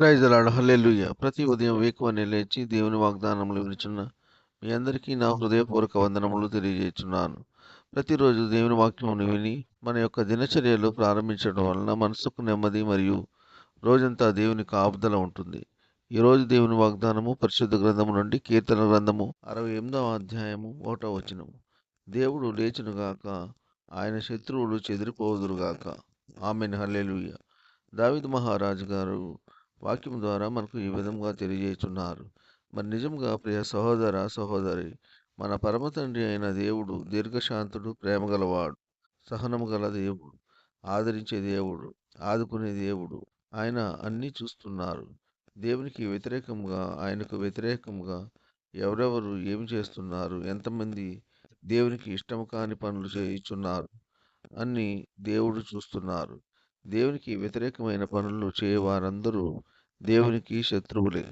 Praise hallelujah ప్రతి ఉదయం వేకువనే లేచి దేవుని వాగ్దానములు వినుచున్న మీ అందరికీ నా హృదయపూర్వక వందనములు తెలియజేస్తున్నాను ప్రతిరోజు దేవుని వాక్యమును విని మన యొక్క దినచర్యలు ప్రారంభించడం వలన మనసుకు నెమ్మది మరియు రోజంతా దేవుని కాపుదల ఉంటుంది. ఈ రోజు దేవుని వాగ్దానము పరిశుద్ధ గ్రంథము నుండి కీర్తన గ్రంథము అరవై ఎనిమిదవ అధ్యాయము ఒకటో వచనము. దేవుడు లేచునుగాక ఆయన శత్రువులు చెదిరిపోదురుగాక. ఆమెను. హల్లెలుయ్య దావిద్ మహారాజు గారు వాక్యం ద్వారా మనకు ఈ విధంగా తెలియజేస్తున్నారు మరి నిజంగా ప్రియ సహోదర సహోదరి మన పరమ తండ్రి అయిన దేవుడు దీర్ఘశాంతుడు ప్రేమ గలవాడు సహనము గల దేవుడు ఆదరించే దేవుడు ఆదుకునే దేవుడు ఆయన అన్నీ చూస్తున్నారు. దేవునికి వ్యతిరేకంగా ఆయనకు వ్యతిరేకంగా ఎవరెవరు ఏమి చేస్తున్నారు? ఎంతమంది దేవునికి ఇష్టం కాని పనులు చేయుచున్నారు? అన్నీ దేవుడు చూస్తున్నారు. దేవునికి వ్యతిరేకమైన పనులు చేయవారందరూ దేవునికి శత్రువులే.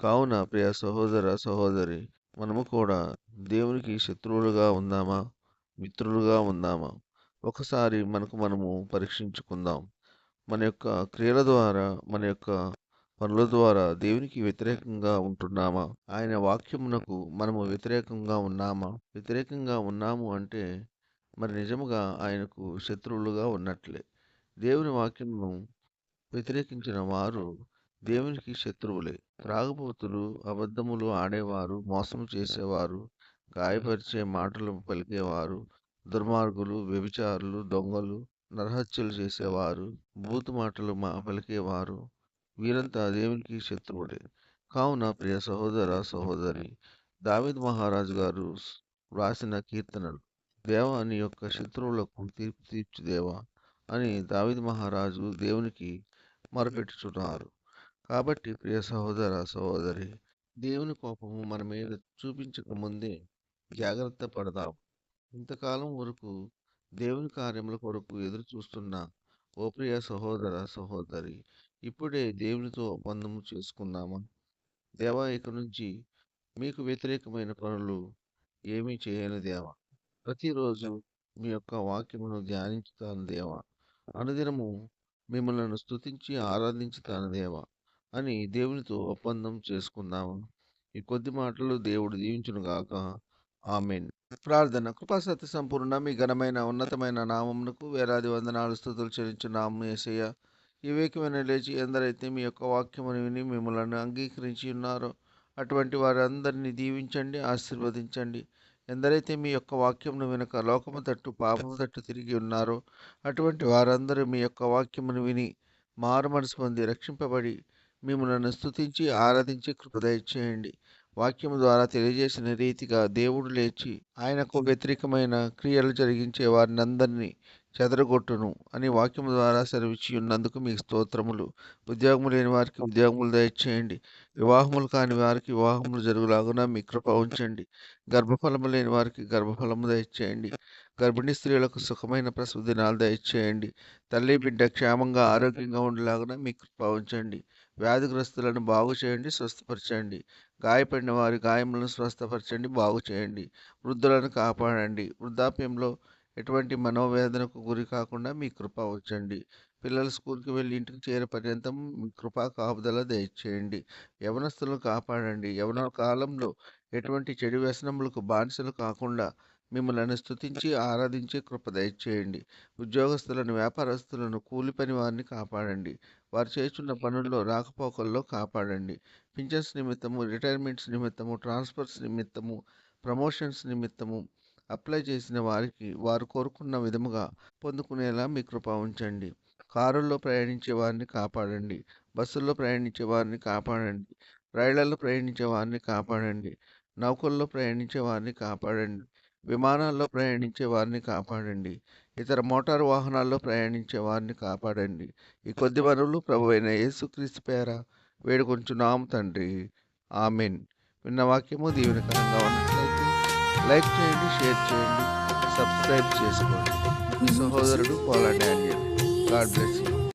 కావున ప్రియ సహోదర సహోదరి మనము కూడా దేవునికి శత్రువులుగా ఉందామా? మిత్రులుగా ఉందామా? ఒకసారి మనకు మనము పరీక్షించుకుందాం. మన యొక్క క్రియల ద్వారా మన యొక్క పనుల ద్వారా దేవునికి వ్యతిరేకంగా ఉంటున్నామా? ఆయన వాక్యమునకు మనము వ్యతిరేకంగా ఉన్నామా? వ్యతిరేకంగా ఉన్నాము అంటే మరి నిజముగా ఆయనకు శత్రువులుగా ఉన్నట్లే. దేవుని వాక్యమును వ్యతిరేకించిన వారు దేవునికి శత్రువులే. త్రాగుబోతులు అబద్ధములు ఆడేవారు మోసం చేసేవారు గాయపరిచే మాటలు పలికేవారు దుర్మార్గులు వ్యభిచారులు దొంగలు నరహత్యలు చేసేవారు బూతు మాటలు మా పలికేవారు వీరంతా దేవునికి శత్రువులే. కావున ప్రియ సహోదర సహోదరి దావిద్ మహారాజు గారు వ్రాసిన కీర్తనలు దేవా నీ యొక్క శత్రువులకు తీర్పు తీర్చు దేవా అని దావిద్ మహారాజు దేవునికి మొరపెట్టుచున్నారు కాబట్టి ప్రియ సహోదర సహోదరి దేవుని కోపము మన మీద చూపించక ముందే జాగ్రత్త పడదాం. ఇంతకాలం వరకు దేవుని కార్యముల కొరకు ఎదురు చూస్తున్న ఓ ప్రియ సహోదర సహోదరి ఇప్పుడే దేవునితో ఒప్పందము చేసుకుందామా? దేవా ఇక నుంచి మీకు వ్యతిరేకమైన పనులు ఏమీ చేయను దేవా. ప్రతిరోజు మీ యొక్క వాక్యమును ధ్యానించుతాను దేవా. అనుదినము మిమ్మల్ని స్తుతించి ఆరాధించుతాను దేవా అని దేవునితో ఒప్పందం చేసుకుందాము. ఈ కొద్ది మాటలు దేవుడు దీవించును గాక. ఆమెన్. ప్రార్థన కృపాసత్య సంపూర్ణ మీ ఘనమైన ఉన్నతమైన నామమునకు వేలాది వందనాలు స్థుతులు చెల్లించు నామం ఏసయ్య. వివేకమైన లేచి ఎందరైతే మీ యొక్క వాక్యమును విని మిమ్మల్ని అంగీకరించి ఉన్నారో అటువంటి వారందరినీ దీవించండి ఆశీర్వదించండి. ఎందరైతే మీ యొక్క వాక్యమును వినక లోకము తట్టు పాపము తట్టు తిరిగి ఉన్నారో అటువంటి వారందరూ మీ యొక్క వాక్యమును విని మారు మనసు పొంది రక్షింపబడి మిమ్మల్ని స్తుతించి ఆరాధించి కృపదయ చేయండి వాక్యము ద్వారా తెలియజేసిన రీతిగా దేవుడు లేచి ఆయనకు వ్యతిరేకమైన క్రియలు జరిగించే వారిని అందరినీ చెదరగొట్టును అని వాక్యము ద్వారా సెలవిచ్చి ఉన్నందుకు మీకు స్తోత్రములు. ఉద్యోగము లేని వారికి ఉద్యోగములు దయచేయండి. వివాహములు కాని వారికి వివాహములు జరుగులాగున మీ కృప ఉంచండి. గర్భఫలము లేని వారికి గర్భఫలము దయచేయండి. గర్భిణీ స్త్రీలకు సుఖమైన ప్రసవ దినాలు దయచేయండి. తల్లి బిడ్డ క్షేమంగా ఆరోగ్యంగా ఉండేలాగున మీ కృప ఉంచండి. వ్యాధిగ్రస్తులను బాగు చేయండి స్వస్థపరచండి. గాయపడిన వారి గాయములను స్వస్థపరచండి బాగు చేయండి. వృద్ధులను కాపాడండి. వృద్ధాప్యంలో ఎటువంటి మనోవేదనకు గురి కాకుండా మీ కృప ఉంచండి పిల్లలు స్కూల్కి వెళ్ళి ఇంటికి చేరే పర్యంతం మీ కృపా కాపుదల దయచేయండి. యవనస్తులను కాపాడండి. యవన కాలంలో ఎటువంటి చెడు వ్యసనములకు బానిసలు కాకుండా మిమ్మల్ని స్థుతించి ఆరాధించే కృప దయచేయండి. ఉద్యోగస్తులను వ్యాపారస్తులను కూలి పని వారిని కాపాడండి. వారు చేస్తున్న పనుల్లో రాకపోకల్లో కాపాడండి. పింఛన్స్ నిమిత్తము రిటైర్మెంట్స్ నిమిత్తము ట్రాన్స్ఫర్స్ నిమిత్తము ప్రమోషన్స్ నిమిత్తము అప్లై చేసిన వారికి వారు కోరుకున్న విధముగా పొందుకునేలా మీ కృప ఉంచండి. కారుల్లో ప్రయాణించే వారిని కాపాడండి. బస్సుల్లో ప్రయాణించే వారిని కాపాడండి. రైళ్ళలో ప్రయాణించే వారిని కాపాడండి. నౌకల్లో ప్రయాణించే వారిని కాపాడండి. విమానాల్లో ప్రయాణించే వారిని కాపాడండి. ఇతర మోటారు వాహనాల్లో ప్రయాణించే వారిని కాపాడండి. ఈ కొద్ది వనరులు ప్రభు అయిన యేసుక్రీస్తు పేర వేడుకొంచున్నాము తండ్రి. ఆమెన్. విన్న వాక్యము దీవెనకరంగా ఉన్నట్లయితే లైక్ చేయండి షేర్ చేయండి సబ్స్క్రైబ్ చేసుకోండి. మీ సహోదరుడు పోలా డానియల్ గాడ్ బ్లెస్ యూ.